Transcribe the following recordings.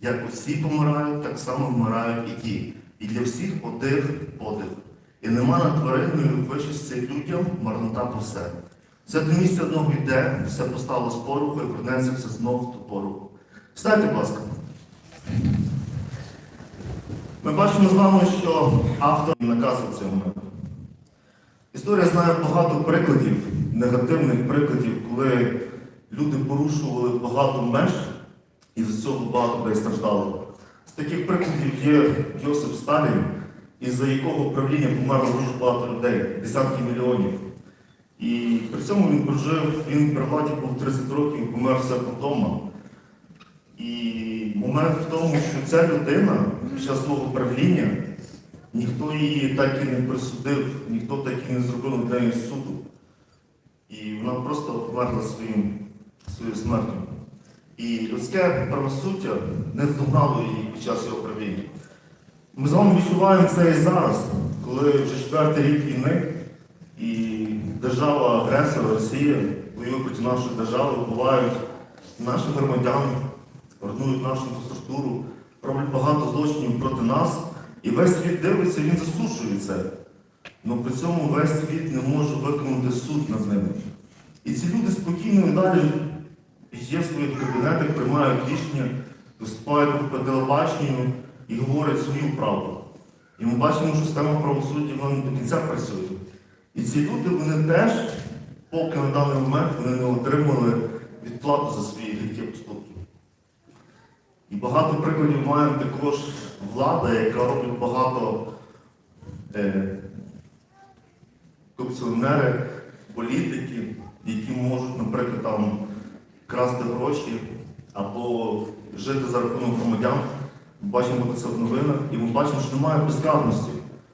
Як усі помирають, так само вмирають і ті. І для всіх одих подих. І нема над твариною вищості людям марнота по все. Все до місця одного йде, все постало з поруху і вернеться все знов ту поруху. Встаньте, будь ласка. Ми бачимо з вами, що автор наказує цей момент. Історія знає багато прикладів, негативних прикладів, коли люди порушували багато меж і з цього багато людей страждало. З таких прикладів є Йосип Сталін, із-за якого правління померло дуже багато людей, десятки мільйонів. І при цьому він прожив, він при владі був 30 років, помер все вдома. І момент в тому, що ця людина під час свого правління, ніхто її так і не присудив, ніхто так і не зробив для неї суду. І вона просто померла своїм, своєю смертю. І людське правосуддя не здогнало її під час його правління. Ми з вами відчуваємо це і зараз, коли вже четвертий рік війни і держава-агресор Росія воює проти нашої держави, вбивають наших громадян, руйнують нашу інфраструктуру, роблять багато злочинів проти нас. І весь світ дивиться, він засуджує це. Але при цьому весь світ не може виконати суд над ними. І ці люди спокійно і далі є в своїх кабінетах, приймають рішення, виступають по телебаченню і говорять свою правду. І ми бачимо, що система правосуддя вона не до кінця працює. І ці люди вони теж, поки на даний момент вони не отримали відплату за свої гріхи поступки. І багато прикладів маємо також влада, яка робить багато е, корупціонери, політики, які можуть, наприклад, там красти гроші або жити за рахунок громадян. Ми бачимо це в новинах, і ми бачимо, що немає безкарності.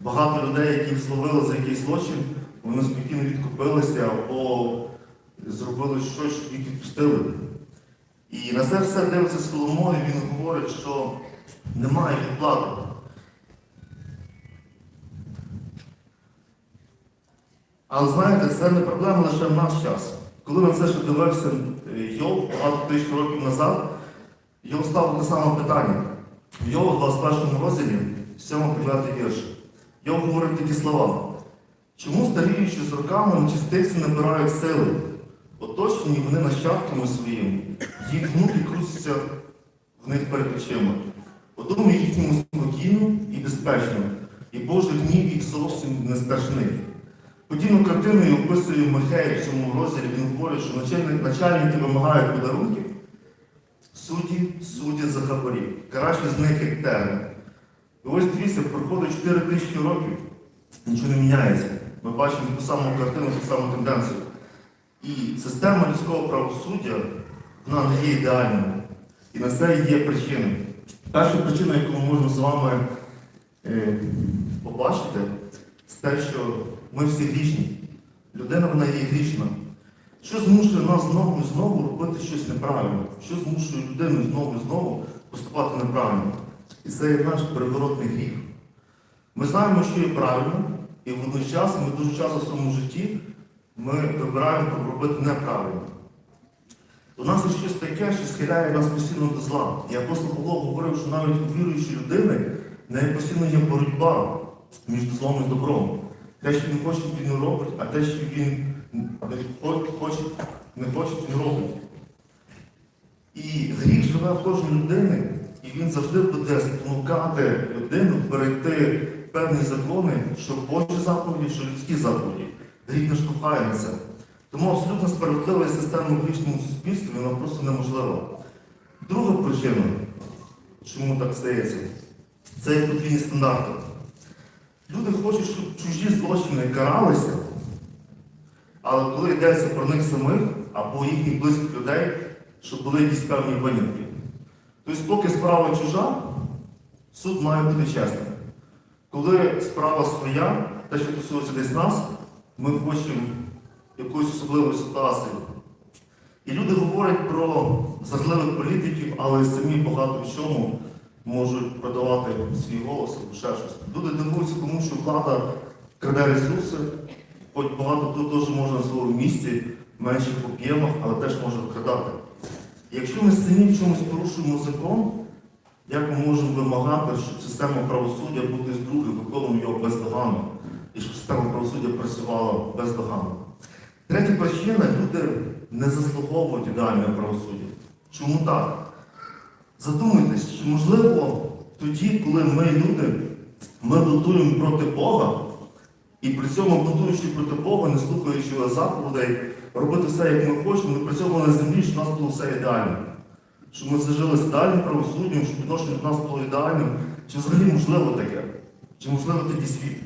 Багато людей, які зловили за якийсь злочин, вони спокійно відкупилися або зробили щось, щоб їх відпустили. І на це все дивиться Соломон, і він говорить, що немає відплати. Але знаєте, це не проблема лише в наш час. Коли на це ще дивився Йов багато тисяч років назад, Йов ставив те саме питання. В Йова в 21 розділі, 7-9 вірш. Йов говорить такі слова. Чому старіючи з роками нечистивці набирають сили? Оточені вони нащадками своїми, їх внуки крутяться в них перед очима. У домі їхньому спокійно і безпечно, і Божий гнів їх зовсім не страшний. Подібну картину описує Михей в цьому розділі, він говорить, що начальники, начальники вимагають подарунків, судді судять за хабарі. Кращі з них як терни. І ось дивіться, проходить 4 тисячі років, нічого не міняється. Ми бачимо ту саму картину, ту саму тенденцію. І система людського правосуддя вона не є ідеальною. І на це є причини. Перша причина, яку ми можемо з вами е, побачити, це те, що ми всі грішні. Людина вона є грішна. Що змушує нас знову і знову робити щось неправильно? Що змушує людину знову і знову поступати неправильно? І це є наш переворотний гріх. Ми знаємо, що є правильно, і водночас ми дуже часто в своєму житті ми вибираємо робити неправильно. У нас є щось таке, що схиляє нас постійно до зла. І апостол Павло говорив, що навіть у віруючої людини в неї постійно є боротьба між злом і добром. Те, що він хоче, він не робить, а те, що він не хоче, не хоче, він робить. І гріх живе в кожній людини, і він завжди буде спонукати людину перейти певні закони, що Божі заповіді, що людські заповіді. Гріх не штовхає. Тому абсолютно справедлива система в грішному суспільстві вона просто неможлива. Друга причина, чому так стається, це є подвійні стандарти. Люди хочуть, щоб чужі злочини каралися, але коли йдеться про них самих або їхніх близьких людей, щоб були якісь певні винятки. Тобто, поки справа чужа, суд має бути чесним. Коли справа своя, те, що стосується десь нас, ми хочемо якоїсь особливої ситуації. І люди говорять про жахливих політиків, але самі багато в чому можуть продавати свій голос або ще щось. Люди дивуються, тому що влада краде ресурси, хоч багато хто теж може на своєму місці, в менших об'ємах, але теж може вкрадати. Якщо ми самі в чомусь порушуємо закон, Як ми можемо вимагати, щоб система правосуддя бути з другим виконував його бездоганно, і щоб система правосуддя працювала бездоганно? Третя причина люди не заслуговують ідеального правосуддя. Чому так? Задумайтесь, чи можливо тоді, коли ми люди, ми бунтуємо проти Бога, і при цьому бунтуючи проти Бога, не слухаючи заповідей, робити все, як ми хочемо, і при цьому на землі, щоб у нас було все ідеально. Щоб ми зажили з ідеальним правосуддям, щоб відношення до нас було ідеальним. Чи взагалі можливо таке? Чи можливо такий світ?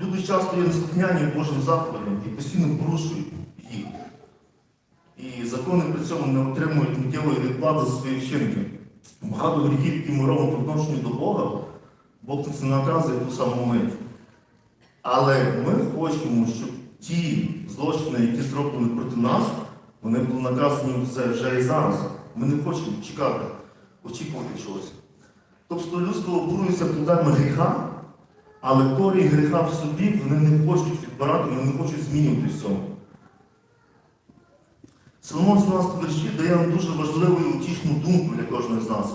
Люди часто є неслухняні Божим заповідям і постійно порушують їх. І закони при цьому не отримують миттєвої відплати за свої вчинки. Багато гріхів, які ми робимо по відношенню до Бога, Бог це не наказує ту саму мить. Але ми хочемо, щоб ті злочини, які зроблені проти нас, вони були наказані вже, і зараз. Ми не хочемо чекати, очікувати чогось. Тобто людство обурується плодами гріха, але корінь гріха в собі вони не хочуть відбирати, вони не хочуть змінювати в цьому. Соломон 17 вірші дає нам дуже важливу і утішну думку для кожного з нас.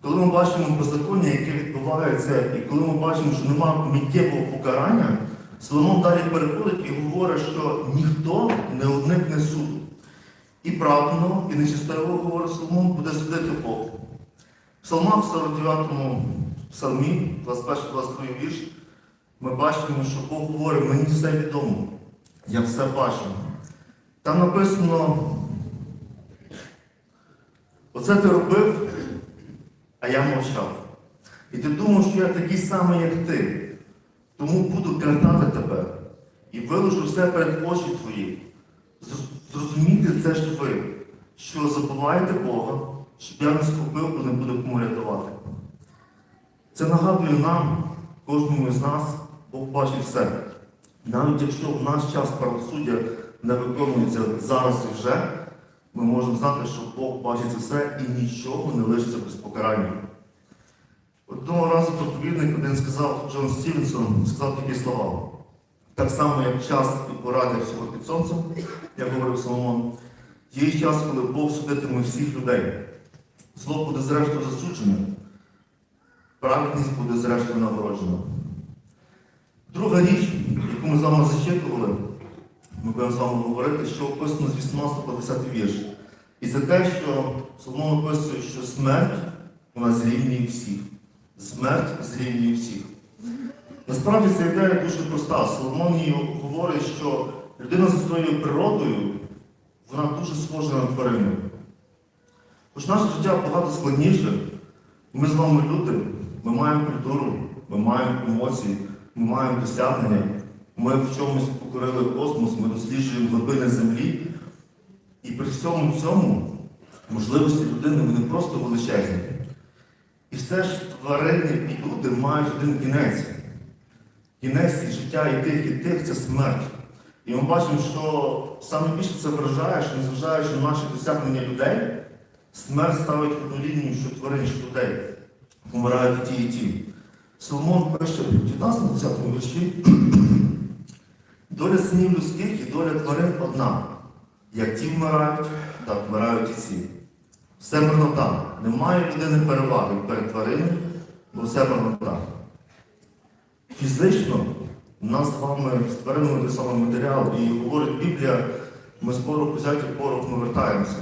Коли ми бачимо беззаконня, яке відбувається, і коли ми бачимо, що немає миттєвого покарання, Соломон далі переходить і говорить, що ніхто не уникне суду. І правильно, і нечистиво, говорить Соломон, буде судити Бог. В Псалмах в 49-му псалмі, 21-22 вірш, ми бачимо, що Бог говорить, мені все відомо, я все бачу. Там написано, оце ти робив, а я мовчав. І ти думав, що я такий самий, як ти. Тому буду картати тебе і виложу все перед очі твої. Зрозумійте це ж ви, що забуваєте Бога, щоб я не схопив, бо не буду кому рятувати. Це нагадує нам, кожному з нас, Бог бачить все. Навіть якщо в наш час правосуддя не виконується зараз і вже, ми можемо знати, що Бог бачить це все і нічого не лишиться без покарання. Одного разу проповідник один сказав, Джон Стівенсон, сказав такі слова. Так само, як час і пора всього під сонцем, як говорив Соломон, є час, коли Бог судитиме всіх людей. Зло буде зрештою засуджене, праведність буде зрештою нагороджена. Друга річ, яку ми з вами зачитували, ми будемо з вами говорити, що описано з 18 по 20 вірш. І це те, що Соломон описує, що смерть вона зрівнює всіх. Смерть зрівнює всіх. Насправді ця ідея дуже проста. Соломон їй говорить, що людина за своєю природою, вона дуже схожа на тварину. Хоч наше життя багато складніше, ми з вами люди, ми маємо культуру, ми маємо емоції, ми маємо досягнення, ми в чомусь покорили космос, ми досліджуємо глибини землі. І при всьому цьому можливості людини вони просто величезні. І все ж тварини і люди мають один кінець. Кінець життя і тих, і тих це смерть. І ми бачимо, що саме більше це вражає, що незважаючи на наші досягнення людей, смерть ставить в одну лінію, що тварин, що людей. Помирають і ті, і ті. Соломон пише в 19 вірші, доля синів людських і доля тварин одна. Як ті вмирають, так вмирають і ці. Все марнота. Немає людини переваги перед твариною, бо все марнота. Фізично у нас з вами створено той самий матеріал, і говорить Біблія, ми з пороху взяті порох ми вертаємося.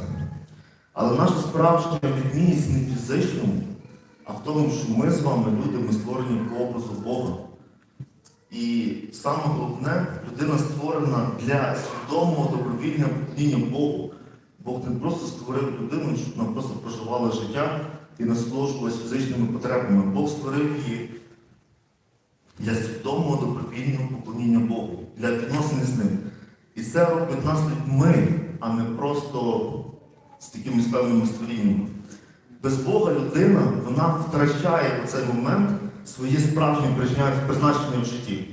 Але наша справжня відмінність не фізичному, а в тому, що ми з вами, люди, ми створені по образу Бога. І саме головне, людина створена для свідомого добровільного поклоніння Богу. Бог не просто створив людину, щоб вона просто проживала життя і насолоджувалася фізичними потребами. Бог створив її для свідомого добровільного поклоніння Богу, для відносин з ним. І це робить нас людьми, а не просто з якимись певними створіннями. Без Бога людина вона втрачає цей момент своє справжнє призначення в житті.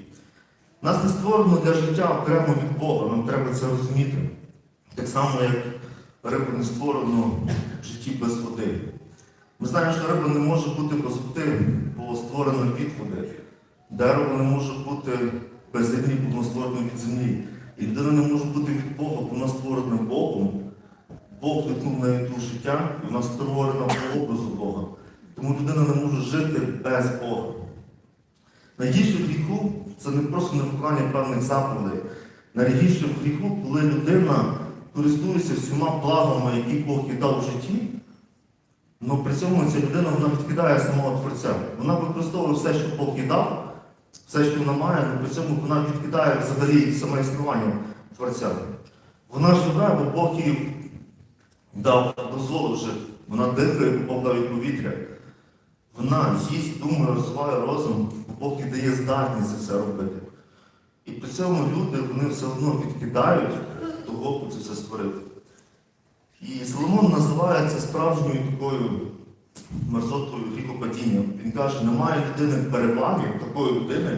Нас не створено для життя окремо від Бога, нам треба це розуміти. Так само, як риба не створено в житті без води. Ми знаємо, що риба не може бути без води, бо створена від води. Дерево не може бути без землі, бо воно створено від землі. І людина не може бути від Бога, бо вона створена Богом, Бог вдихнув в неї дух життя, і вона створена по образу Бога. Тому людина не може жити без Бога. Найгірше в гріху це не просто невиконання певних заповідей. Найгірше в гріху, коли людина користується всіма благами, які Бог їй дав в житті, але при цьому ця людина вона відкидає самого Творця. Вона використовує все, що Бог їй дав, все, що вона має, але при цьому вона відкидає взагалі саме існування Творця. Вона живе, бо Бог їй дав дозволу жити. Вона дихає, бо Бог дав їй повітря. Вона їсть, думає, розвиває розум, бо Бог їй дає здатність це все робити. І при цьому люди вони все одно відкидають того, хто це все створив. І Соломон називає це справжньою такою мерзотою гріхопадіння. Він каже, немає людини переваги, такої людини,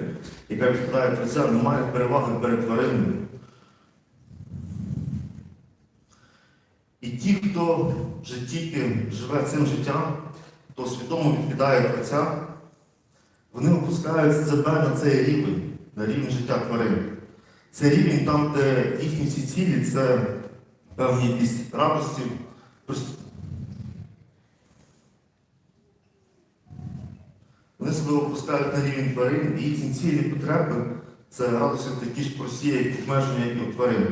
яка відкидає Творця, немає переваги перед твариною. І ті, хто вже тільки живе цим життям, хто свідомо відкидає Творця, вони опускають себе на цей рівень, на рівень життя тварин. Це рівень там, де їхні всі цілі це певні якісь радості. Вони себе опускають на рівень тварин, і їхні цілі потреби це радості такі ж прості, як обмеження, як і у тварин.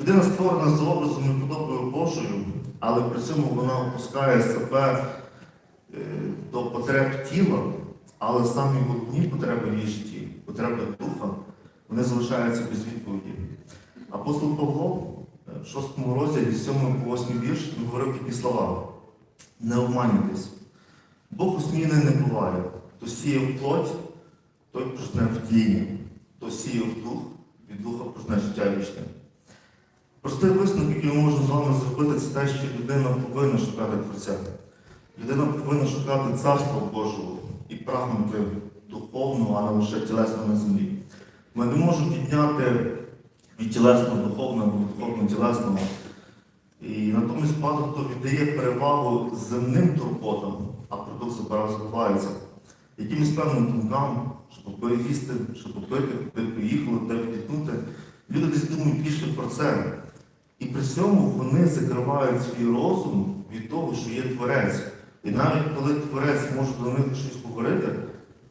Людина створена за образом і подобою Божою, але при цьому вона опускає себе до потреб тіла, але самі головні потреби в її житті, потреби духа, вони залишаються без відповіді. Апостол Павло е, в 6 розділі, 7 по 8 вірш, він говорив такі слова. Не обманюйтесь. Бог усміяний не буває. Хто в плоть, той пожне в тління. Хто сіє в дух, від духа пожне життя вічне. Простий висновок, який ми можемо з вами зробити, це те, що людина повинна шукати Творця. Людина повинна шукати Царство Божого і прагнути духовного, а не лише тілесного на землі. Ми не можемо підняти від тілесного духовного від духовного тілесного. І натомість багато хто віддає перевагу земним турботам, а продукт забувається. Якимось певним думкам, щоб поїсти, щоб попити, куди поїхали, де віддихнути. Люди десь думають більше про це. І при цьому вони закривають свій розум від того, що є творець. І навіть коли творець може до них щось говорити,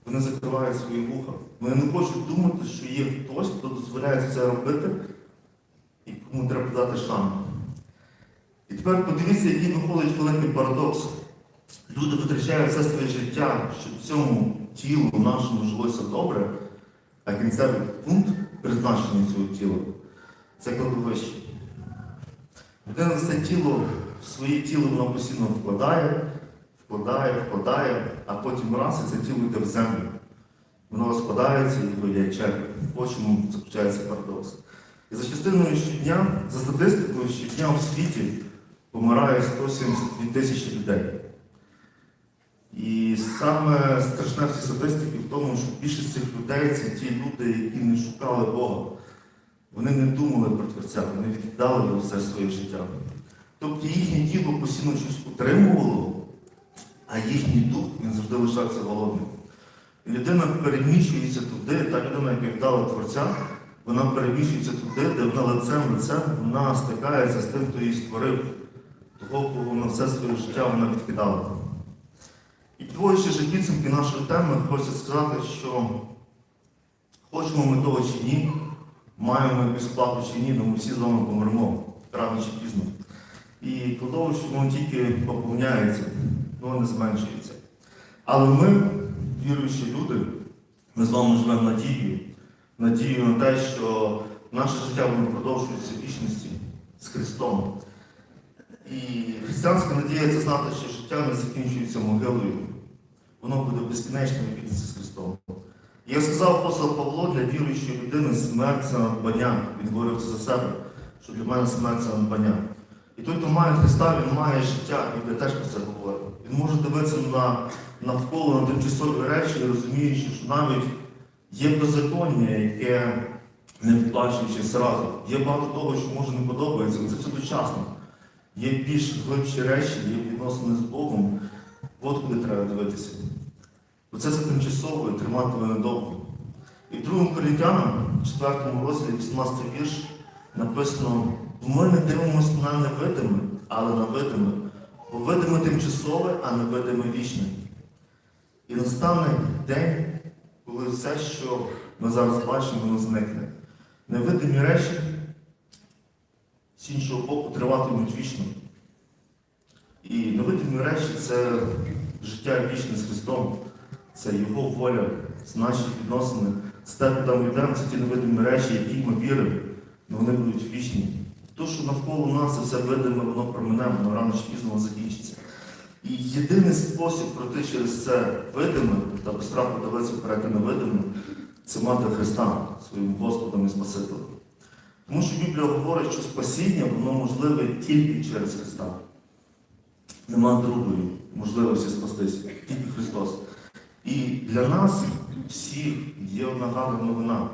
вони закривають свої вуха. Вони не хочуть думати, що є хтось, хто дозволяє це робити, і кому треба дати шану. І тепер подивіться, який виходить великий парадокс. Люди витрачають все своє життя, щоб цьому тілу нашому жилося добре, а кінцевий пункт призначення цього тіла це кладовище. Людина все тіло, в своє тіло вона постійно вкладає, вкладає, вкладає, а потім раз і це тіло йде в землю. Воно розпадається і виявляє черві. В чому парадокс. І за частиною щодня, за статистикою, щодня в світі помирає 172 тисячі людей. І саме страшне в цій статистиці в тому, що більшість цих людей це ті люди, які не шукали Бога. Вони не думали про Творця, вони віддали все своє життя. Тобто їхнє тіло постійно щось утримувало, а їхній дух він завжди лишався голодним. Людина переміщується туди, та людина, яка вдала Творця, вона переміщується туди, де вона лицем лицем вона стикається з тим, хто її створив, того, кого вона все своє життя вона відкидала. І підводячи вже підсумки нашої теми, хочеться сказати, що хочемо ми того чи ні, маємо якусь плату чи ні, але ми всі з вами помремо рано чи пізно. І кладовище воно тільки поповняється, воно не зменшується. Але ми, віруючі люди, ми з вами живемо надією, надією на те, що наше життя воно продовжується вічності з Христом. І християнська надія це знати, що життя не закінчується могилою. Воно буде безкінечним і піднесе з Христом. І як сказав апостол Павло, для віруючої людини смерть це надбання. Він говорив це за себе, що для мене смерть це надбання. І той, хто має Христа, він має життя, Біблія теж про це говорить. Він може дивитися на навколо на тимчасові речі, розуміючи, що навіть є беззаконня, яке не вплачуючи зразу. Є багато того, що може не подобається, але це все дочасно. Є більш глибші речі, є відносини з Богом. От куди треба дивитися. Бо це за тимчасово і триматиме недовго. І в 2 Коринтянам, 4 розділі, 18 вірш, написано, ми не дивимося на невидиме, але на видиме. Бо видиме тимчасове, а не видиме вічне. І настане день, коли все, що ми зараз бачимо, воно зникне. Невидимі речі з іншого боку триватимуть вічно. І невидимі речі це життя вічне з Христом, це Його воля, це наші відносини, це те, куди ми йдемо, це ті невидимі речі, які ми віримо, але вони будуть вічні. То, що навколо нас все видиме, воно промине, воно рано чи пізно закінчиться. І єдиний спосіб пройти через це видиме та без страху дивитися вперед невидиме, це мати Христа своїм Господом і Спасителем. Тому що Біблія говорить, що спасіння воно можливе тільки через Христа. Нема другої можливості спастися, тільки Христос. І для нас всіх є одна гарна новина.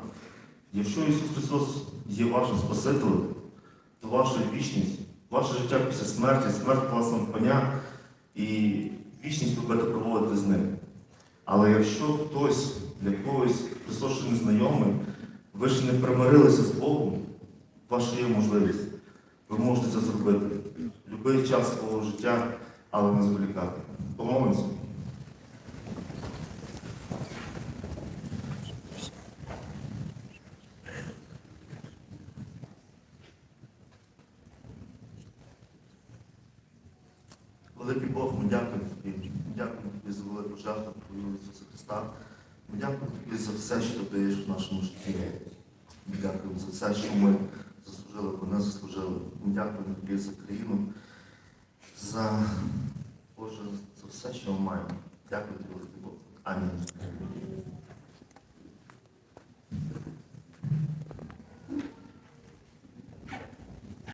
Якщо Ісус Христос є вашим Спасителем, то ваша вічність, ваше життя після смерті, смерть вас коня, і вічність ви будете проводити з ним. Але якщо хтось для когось Христос ще не знайомий, ви ще не примирилися з Богом, ваша є можливість. Ви можете це зробити. Любий час свого життя, але не зволікати. Помолимося. Великий Бог, ми дякуємо тобі. Дякуємо тобі за велику жертву Твою Ісуса Христа. Ми дякуємо тобі за все, що ти даєш в нашому житті. Ми дякуємо за все, що ми заслужили бо не заслужили. Ми дякуємо тобі за країну, за Боже, за все, що ми маємо. Дякую тобі,